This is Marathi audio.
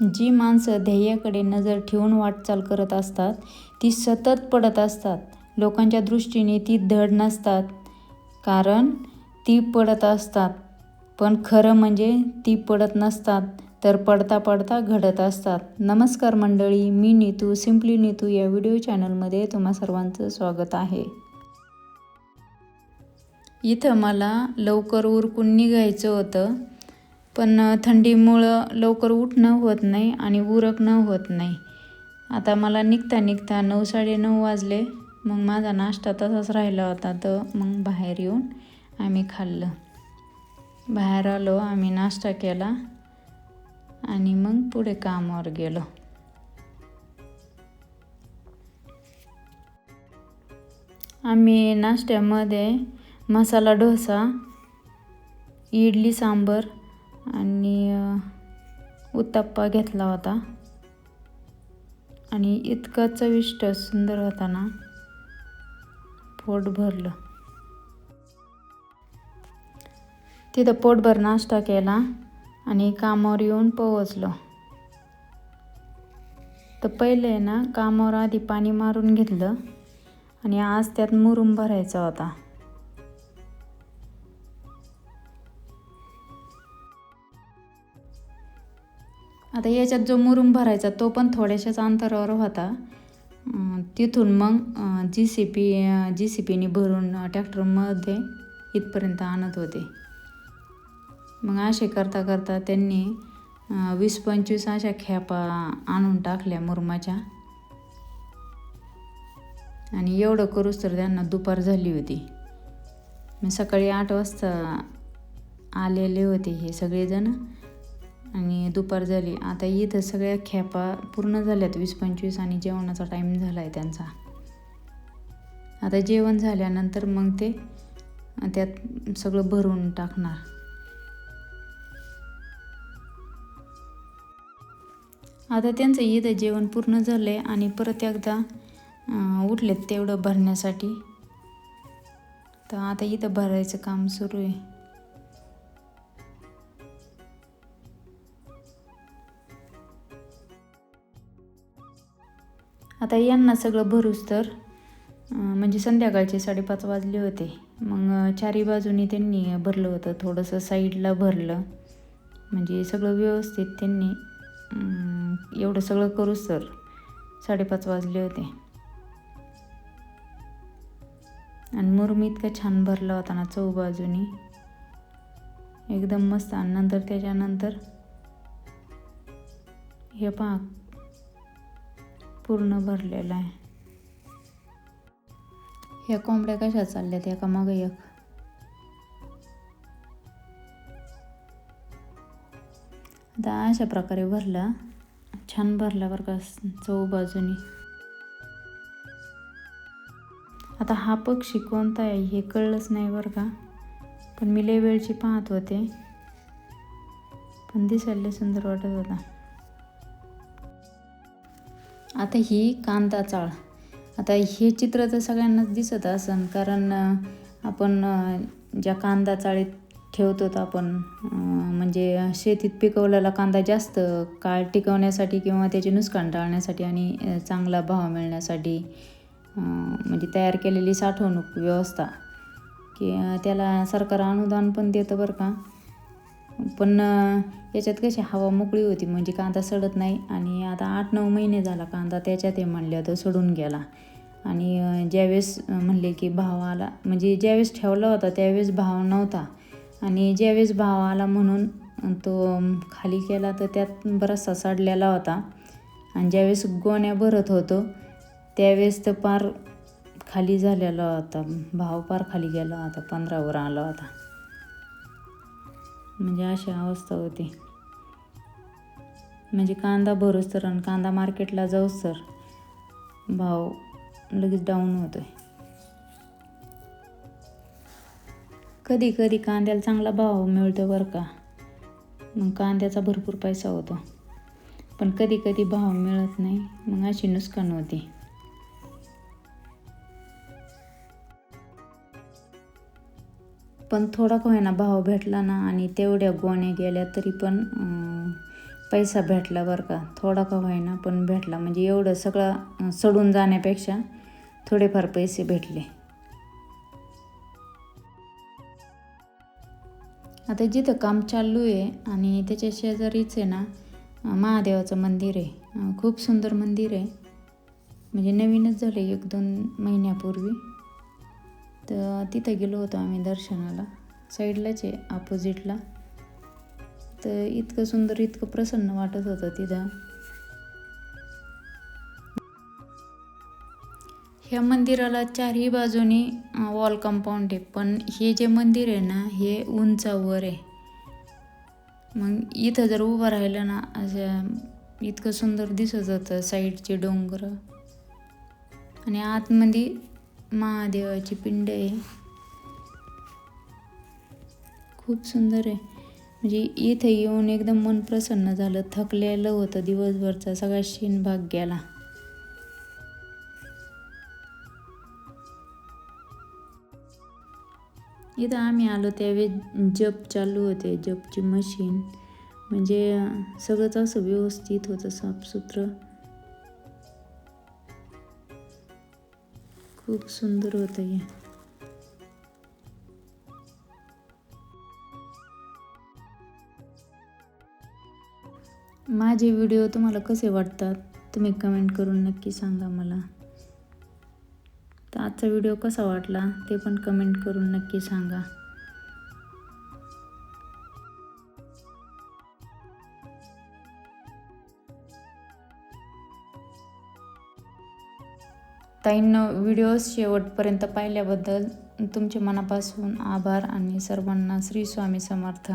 जी माणसं ध्येयाकडे नजर ठेवून वाटचाल करत असतात ती सतत पडत असतात. लोकांच्या दृष्टीने ती धड नसतात कारण ती पडत असतात. पण खरं म्हणजे ती पडत नसतात तर पडता पडता घडत असतात. नमस्कार मंडळी मी नीतू सिम्पली नीतू या व्हिडिओ चॅनलमध्ये तुम्हा सर्वांचं स्वागत आहे. इथं मला लवकर उरकून निघायचं होतं. पण थंडीमुळं लवकर उठणं होत नाही आणि उरकणं होत नाही. आता मला निघता निघता नऊ साडेनऊ वाजले. मग माझा नाश्ता तसाच राहिला होता. तर मग बाहेर येऊन आम्ही खाल्लं. बाहेर आलो आम्ही नाश्ता केला आणि मग पुढे कामावर गेलो. आम्ही नाश्त्यामध्ये मसाला डोसा इडली सांबर आणि उत्तप्पा घेतला होता. आणि इतका चविष्ट सुंदर होता ना पोट भरलं. तिथं पोटभर नाश्ता केला आणि कामावर येऊन पोहोचलो. तर पहिले ना कामावर आधी पाणी मारून घेतलं आणि आज त्यात मुरुम भरायचा होता. आता याच्यात जो मुरुम भरायचा तो पण थोड्याशाच अंतरावर होता. तिथून मग G C P G C पीने भरून ट्रॅक्टरमध्ये इथपर्यंत आणत होते. मग असे करता करता त्यांनी वीस पंचवीस अशा खेपा आणून टाकल्या मुरमाच्या. आणि एवढं करूच तर त्यांना दुपार झाली होती. मी सकाळी आठ वाजता आलेले होते हे सगळेजण. आणि दुपार झाली. आता इथं सगळ्या खेपा पूर्ण झाल्यात वीस पंचवीस आणि जेवणाचा टाईम झाला आहे त्यांचा. आता जेवण झाल्यानंतर मग ते त्यात सगळं भरून टाकणार. आता त्यांचं इथं जेवण पूर्ण झालं आहे आणि परत एकदा उठलेत तेवढं भरण्यासाठी. तर आता इथं भरायचं काम सुरू आहे. आता यांना सगळं भरूच तर म्हणजे संध्याकाळचे साडेपाच वाजले होते. मग चारी बाजूनी त्यांनी भरलं होतं थोडंसं साईडला भरलं. म्हणजे सगळं व्यवस्थित त्यांनी एवढं सगळं करूच तर साडेपाच वाजले होते. आणि मुरमी इतका छान भरला होता ना चौबाजूनी. एकदम मस्त. आणि नंतर त्याच्यानंतर हे पहा पूर्ण भरलेला आहे. ह्या कोंबड्या कशा चालल्यात? एका मागं एक. आता अशा प्रकारे भरला. छान भरला बरं का चौ बाजूनी आता हा पक्षी कोणता आहे हे कळलंच नाही बरं का. पण मी लय वेळची पाहत होते. पण दिसायला सुंदर वाटत होता. आता ही कांदा चाळ. आता हे चित्र तर सगळ्यांनाच दिसत असन कारण आपण ज्या कांदा चाळीत ठेवतो आपण म्हणजे शेतीत पिकवलेला कांदा जास्त काळ टिकवण्यासाठी किंवा त्याचे नुकसान टाळण्यासाठी आणि चांगला भाव मिळण्यासाठी म्हणजे तयार केलेली साठवणूक व्यवस्था. की त्याला सरकार अनुदान पण देतं बरं का. पण याच्यात कशी हवा मोकळी होती म्हणजे कांदा सडत नाही. आणि आता आठ नऊ महिने झाला कांदा त्याच्यात हे म्हणले तर सडून गेला. आणि ज्यावेळेस म्हणले की भाव आला म्हणजे ज्यावेळेस ठेवला होता त्यावेळेस भाव नव्हता. आणि ज्यावेळेस भाव आला म्हणून तो खाली केला तर त्यात बराचसा सडलेला होता. आणि ज्यावेळेस गोण्या भरत होतो त्यावेळेस तर पार खाली झालेला होता. भाव पार खाली गेला होता पंधरावर आला होता. म्हणजे अशी अवस्था होती. म्हणजे कांदा भरूस तर आणि कांदा मार्केटला जाऊस तर भाव लगेच डाऊन होतोय. कधी कधी कांद्याला चांगला भाव मिळतो बरं का. मग कांद्याचा भरपूर पैसा होतो. पण कधी कधी भाव मिळत नाही मग अशी नुकसान होती. पण थोडा का होईना भाव भेटला ना आणि तेवढ्या गोण्या गेल्या तरी पण पैसा भेटला बरं का. थोडा का होईना पण भेटला. म्हणजे एवढं सगळं सडून जाण्यापेक्षा थोडेफार पैसे भेटले. आता जिथं काम चालू आहे आणि त्याच्या शेजारीच आहे ना महादेवाचं मंदिर आहे. खूप सुंदर मंदिर आहे. म्हणजे नवीनच झालं एक दोन महिन्यापूर्वी. तर तिथं गेलो होतो आम्ही दर्शनाला. साईडलाच आहे अपोजिटला तर इतकं सुंदर इतकं प्रसन्न वाटत होतं तिथं. ह्या मंदिराला चारही बाजूनी वॉल कंपाऊंड आहे. पण हे जे मंदिर आहे ना हे उंचावर आहे. मग इथं जर उभं राहिलं ना असं इतकं सुंदर दिसत होतं साईडचे डोंगर. आणि आतमध्ये महादेवाची पिंड आहे. खूप सुंदर आहे. म्हणजे इथे येऊन एकदम मन प्रसन्न झालं. थकलेलं होतं दिवसभरचा सगळा शीन भाग गेला. इथं आम्ही आलो त्यावेळेस जप चालू होते. जपची मशीन म्हणजे सगळंच असं व्यवस्थित होतं साफसुथरं. खूप सुंदर होतं आहे माझे व्हिडिओ तुम्हाला कसे वाटतात तुम्ही कमेंट करून नक्की सांगा मला. तर आजचा व्हिडिओ कसा वाटला ते पण कमेंट करून नक्की सांगा. ताईंनं व्हिडिओ शेवटपर्यंत पाहिल्याबद्दल तुमचे मनापासून आभार आणि सर्वांना श्री स्वामी समर्थ.